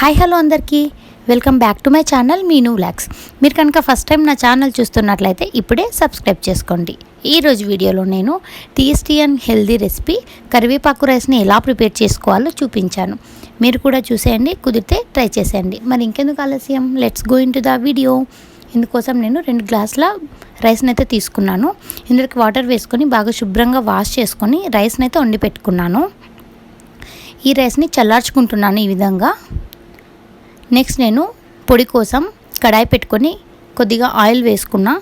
Hi hello అందరికీ. Welcome back to my channel Meenu vlogs మీరు కనుక ఫస్ట్ టైం నా ఛానల్ చూస్తున్నట్లయితే ఇప్పుడే సబ్స్క్రైబ్ చేసుకోండి. ఈరోజు వీడియోలో నేను టేస్టీ అండ్ హెల్దీ రెసిపీ కరివేపాకు రైస్ని ఎలా ప్రిపేర్ చేసుకోవాలో చూపించాను. మీరు కూడా చూసేయండి కుదిరితే ట్రై చేసేయండి. మరి ఇంకెందుకు ఆలస్యం? Let's go into the video ఇందుకోసం నేను రెండు గ్లాసుల రైస్ని అయితే తీసుకున్నాను. ఇందులోకి వాటర్ వేసుకొని బాగా శుభ్రంగా వాష్ చేసుకొని రైస్ని అయితే వండి పెట్టుకున్నాను. ఈ రైస్ని చల్లార్చుకుంటున్నాను ఈ విధంగా. నెక్స్ట్ నేను పొడి కోసం కడాయి పెట్టుకొని కొద్దిగా ఆయిల్ వేసుకున్నా.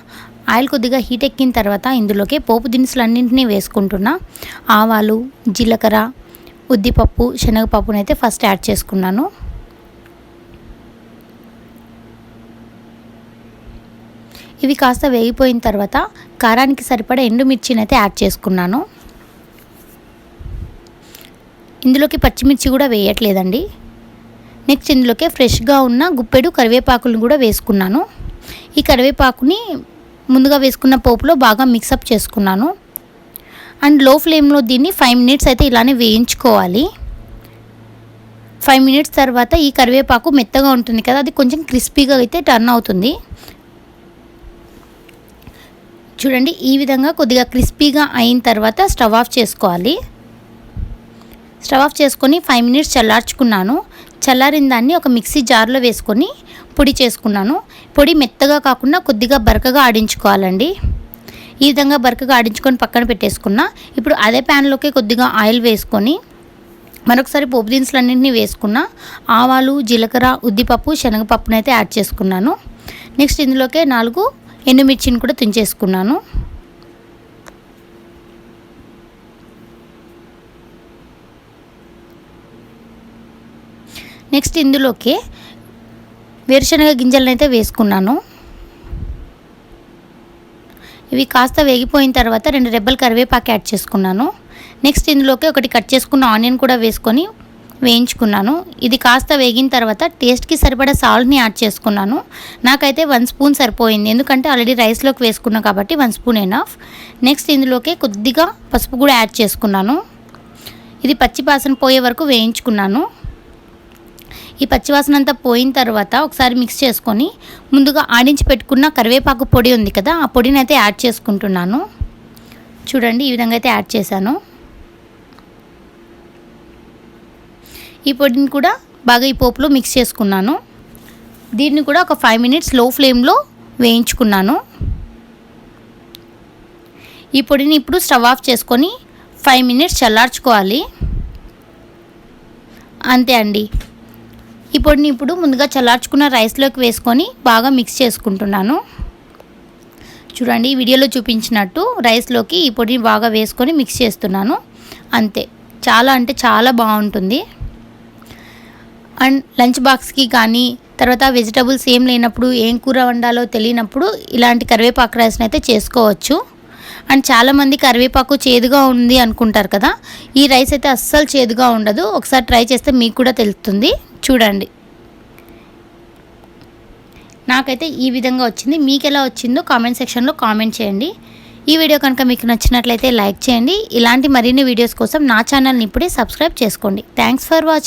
ఆయిల్ కొద్దిగా హీట్ ఎక్కిన తర్వాత ఇందులోకి పోపు దినుసులు అన్నింటినీ వేసుకుంటున్నా. ఆవాలు జీలకర్ర ఉద్దిపప్పు శనగపప్పునైతే ఫస్ట్ యాడ్ చేసుకున్నాను. ఇవి కాస్త వేగిపోయిన తర్వాత కారానికి సరిపడా ఎండుమిర్చిని అయితే యాడ్ చేసుకున్నాను. ఇందులోకి పచ్చిమిర్చి కూడా వేయట్లేదండి. నెక్స్ట్ ఇందులోకి ఫ్రెష్గా ఉన్న గుప్పెడు కరివేపాకులను కూడా వేసుకున్నాను. ఈ కరివేపాకుని ముందుగా వేసుకున్న పోపులో బాగా మిక్సప్ చేసుకున్నాను. అండ్లో ఫ్లేమ్లో దీన్ని ఫైవ్ మినిట్స్ అయితే ఇలానే వేయించుకోవాలి. ఫైవ్ మినిట్స్ తర్వాత ఈ కరివేపాకు మెత్తగా ఉంటుంది కదా అది కొంచెం క్రిస్పీగా అయితే టర్న్ అవుతుంది. చూడండి ఈ విధంగా కొద్దిగా క్రిస్పీగా అయిన తర్వాత స్టవ్ ఆఫ్ చేసుకోవాలి. స్టవ్ ఆఫ్ చేసుకొని ఫైవ్ మినిట్స్ చల్లార్చుకున్నాను. చల్లారిన దాన్ని ఒక మిక్సీ జార్లో వేసుకొని పొడి చేసుకున్నాను. పొడి మెత్తగా కాకుండా కొద్దిగా బరకగా ఆడించుకోవాలండి. ఈ విధంగా బరకగా ఆడించుకొని పక్కన పెట్టేసుకున్నా. ఇప్పుడు అదే ప్యాన్లోకి కొద్దిగా ఆయిల్ వేసుకొని మరొకసారి పోపు దినుసులు అన్నింటినీ వేసుకున్న. ఆవాలు జీలకర్ర ఉద్దిపప్పు శనగపప్పునైతే యాడ్ చేసుకున్నాను. నెక్స్ట్ ఇందులోకే నాలుగు ఎండుమిర్చిని కూడా తుంచేసుకున్నాను. నెక్స్ట్ ఇందులోకి వేరుశనగ గింజలను అయితే వేసుకున్నాను. ఇవి కాస్త వేగిపోయిన తర్వాత రెండు రెబ్బలు కరివేపాకు యాడ్ చేసుకున్నాను. నెక్స్ట్ ఇందులోకి ఒకటి కట్ చేసుకున్న ఆనియన్ కూడా వేసుకొని వేయించుకున్నాను. ఇది కాస్త వేగిన తర్వాత టేస్ట్కి సరిపడా సాల్ట్ని యాడ్ చేసుకున్నాను. నాకైతే వన్ స్పూన్ సరిపోయింది. ఎందుకంటే ఆల్రెడీ రైస్లోకి వేసుకున్నాను కాబట్టి వన్ స్పూన్ ఎనఫ్. నెక్స్ట్ ఇందులోకి కొద్దిగా పసుపు కూడా యాడ్ చేసుకున్నాను. ఇది పచ్చి పాసన పోయే వరకు వేయించుకున్నాను. ఈ పచ్చివాసన అంతా పోయిన తర్వాత ఒకసారి మిక్స్ చేసుకొని ముందుగా ఆడించి పెట్టుకున్న కరివేపాకు పొడి ఉంది కదా ఆ పొడిని అయితే యాడ్ చేసుకుంటున్నాను. చూడండి ఈ విధంగా అయితే యాడ్ చేశాను. ఈ పొడిని కూడా బాగా ఈ పోపులో మిక్స్ చేసుకున్నాను. దీన్ని కూడా ఒక ఫైవ్ మినిట్స్లో ఫ్లేమ్లో వేయించుకున్నాను. ఈ పొడిని ఇప్పుడు స్టవ్ ఆఫ్ చేసుకొని ఫైవ్ మినిట్స్ చల్లార్చుకోవాలి. అంతే అండి. ఈ పొడిని ఇప్పుడు ముందుగా చల్లార్చుకున్న రైస్లోకి వేసుకొని బాగా మిక్స్ చేసుకుంటున్నాను. చూడండి వీడియోలో చూపించినట్టు రైస్లోకి ఈ పొడిని బాగా వేసుకొని మిక్స్ చేస్తున్నాను. అంతే. చాలా అంటే చాలా బాగుంటుంది. అండ్ లంచ్ బాక్స్కి కానీ తర్వాత వెజిటబుల్స్ ఏం లేనప్పుడు ఏం కూర వండాలో తెలియనప్పుడు ఇలాంటి కరివేపాకు రైస్ని అయితే చేసుకోవచ్చు. అండ్ చాలామంది కరివేపాకు చేదుగా ఉంది అనుకుంటారు కదా ఈ రైస్ అయితే అస్సలు చేదుగా ఉండదు. ఒకసారి ట్రై చేస్తే మీకు కూడా తెలుస్తుంది. చూడండి. నాకైతే ఈ విధంగా వచ్చింది. మీకు ఎలా వచ్చిందో కామెంట్ సెక్షన్లో కామెంట్ చేయండి. ఈ వీడియో కనుక మీకు నచ్చినట్లయితే లైక్ చేయండి. ఇలాంటి మరిన్ని వీడియోస్ కోసం నా ఛానల్ని ఇప్పుడే సబ్స్క్రైబ్ చేసుకోండి. Thanks for watching.